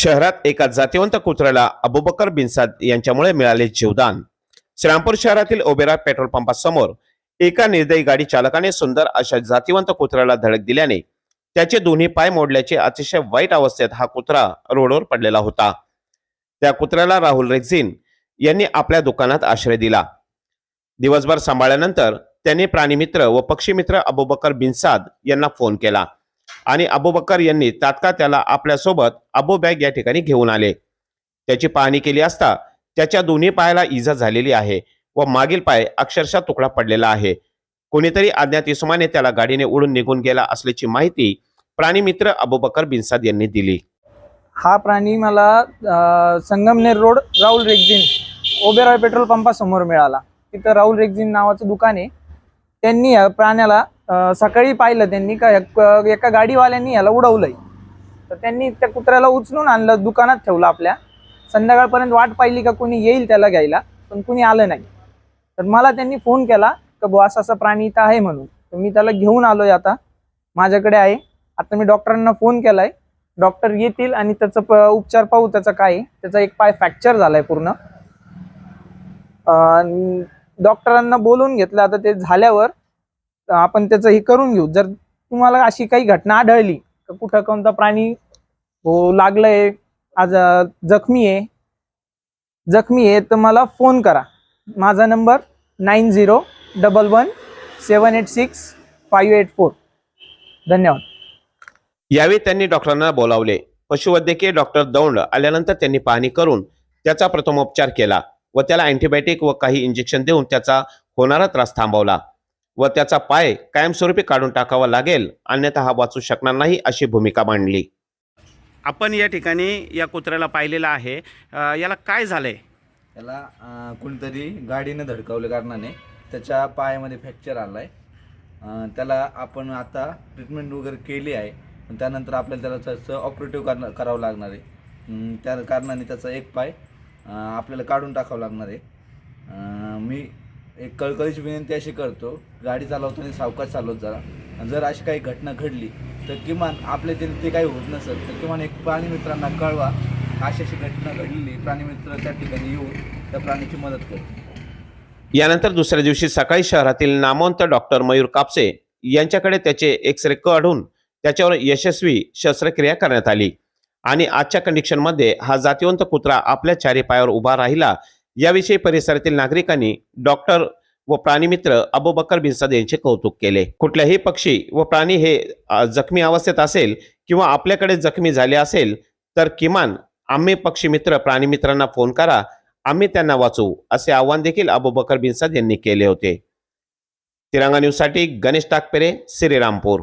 शहरात एका जातीवंत कुत्र्याला अबुबकर बिनसाद यांच्यामुळे मिळाले जीवदान. श्रीरामपूर शहरातील ओबेरा पेट्रोल पंपासमोर एका निर्दयी गाडी चालकाने सुंदर अशा जातीवंत कुत्र्याला धडक दिल्याने त्याचे दोन्ही पाय मोडल्याचे अतिशय वाईट अवस्थेत हा कुत्रा रोडवर पडलेला होता. त्या कुत्र्याला राहुल रेक्झिन यांनी आपल्या दुकानात आश्रय दिला. दिवसभर सांभाळल्यानंतर त्यांनी प्राणीमित्र व पक्षीमित्र अबुबकर बिनसाद यांना फोन केला. आणि अबुबकर यांनी तात्काळ त्याला आपल्यासोबत अबू बॅग या ठिकाणी घेऊन आले. त्याची पाहणी केली असता त्याच्या दोन्ही पायाला इजा झालेली आहे व मागील पाय अक्षरशः तुकडा पडलेला आहे. कोणीतरी अज्ञात इसमाने त्याला गाडीने उडून निघून गेला असल्याची माहिती प्राणीमित्र अबुबकर बिनसाद यांनी दिली. हा प्राणी मला Sangamner road Rahul rexine Oberoi petrol पंपासमोर मिळाला. तिथं राहुल रेग्झिन नावाचं दुकान आहे. त्यांनी या प्राण्याला सकाळी पाहिलं त्यांनी का एका गाडीवाल्यांनी याला उडवलंय. तर त्यांनी त्या कुत्र्याला उचलून आणलं दुकानात ठेवलं आपल्या. संध्याकाळपर्यंत वाट पाहिली का कोणी येईल त्याला घ्यायला पण कुणी आलं नाही. तर मला त्यांनी फोन केला का बुवा असा असा प्राणी इथं आहे म्हणून. तर मी त्याला घेऊन आलोय आता. माझ्याकडे आहे. आता मी डॉक्टरांना फोन केलाय. डॉक्टर येतील आणि त्याचं प- उपचार पाहू त्याचा काय आहे. त्याचा एक पाय फ्रॅक्चर झालाय पूर्ण. डॉक्टरांना बोलून घेतलं. आता ते झाल्यावर आपण त्याचं हे करून घेऊ. जर तुम्हाला अशी काही घटना आढळली तर कुठं कोणता प्राणी हो लागलंय आज जखमी आहे जखमी आहे तर मला फोन करा. माझा number nine zero double one seven eight six five eight four. धन्यवाद. यावेळी त्यांनी डॉक्टरांना बोलावले. पशुवैद्यकीय डॉक्टर दौंड आल्यानंतर त्यांनी पाहणी करून त्याचा प्रथमोपचार केला व त्याला अँटीबायोटिक व काही इंजेक्शन देऊन त्याचा होणारा त्रास थांबवला. व त्याचा पाय कायमस्वरूपी काढून टाकावा लागेल अन्यथा हा वाचू शकणार नाही अशी भूमिका मांडली. आपण या ठिकाणी या कुत्र्याला पाहिलेलं आहे. अ, याला काय झालंय? त्याला अं, कोणीतरी गाडीनं धडकावले कारणाने त्याच्या पायामध्ये फ्रॅक्चर आला आहे त्याला आपण आता ट्रीटमेंट वगैरे केली आहे पण त्यानंतर आपल्याला त्याला त्याचं ऑपरेटिव्ह करणं करावं लागणार आहे. अं, त्या कारणाने त्याचा एक पाय अं, आपल्याला काढून टाकावं लागणार आहे. अं, मी एक कळकळीची विनंती अशी करतो गाडी चालवताना सावकाश चालवत जरा आणि जर अशी काही घटना घडली तर किमान आपल्या ते ते काही होत नसेल तर किमान एक प्राणीमित्रांना कळवा अशी अशी घटना घडलेली प्राणीमित्र त्या ठिकाणी येऊन त्या प्राण्याची मदत करतो यानंतर दुसऱ्या दिवशी सकाळी शहरातील नामवंत डॉक्टर मयूर कापसे यांच्याकडे त्याचे एक्सरे काढून त्याच्यावर यशस्वी शस्त्रक्रिया करण्यात आली. आणि आजच्या कंडिशनमध्ये हा जातिवंत कुत्रा आपल्या चारी पायावर उभा राहिला याविषयी परिसरातील नागरिकांनी डॉक्टर व प्राणीमित्र अबुबकर बिनसाद यांचे कौतुक केले. कुठल्याही पक्षी व प्राणी हे जखमी अवस्थेत असेल किंवा आपल्याकडे जखमी झाले असेल तर किमान आम्ही पक्षीमित्र प्राणीमित्रांना फोन करा. आम्ही त्यांना वाचवू असे आवाहन देखील अबुबकर बिनसाद यांनी केले होते. तिरंगा न्यूजसाठी गणेश टाकपेरे श्रीरामपूर.